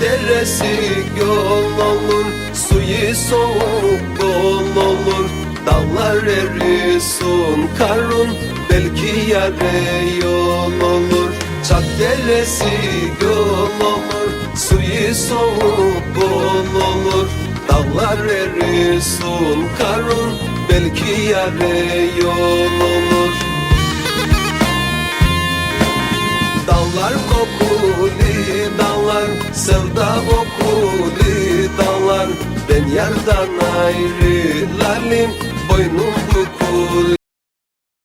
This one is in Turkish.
deresi yol olur Suyu soğuk kol olur. Dağlar erisun karun Belki yare yol olur. Çak deresi yol olur Suyu soğuk kol olur. Dağlar erisun karun Belki yare yol olur. Dağlar dağlar Sevda kokulu dağlar Ben yardan ayrılalim Boynum bükülü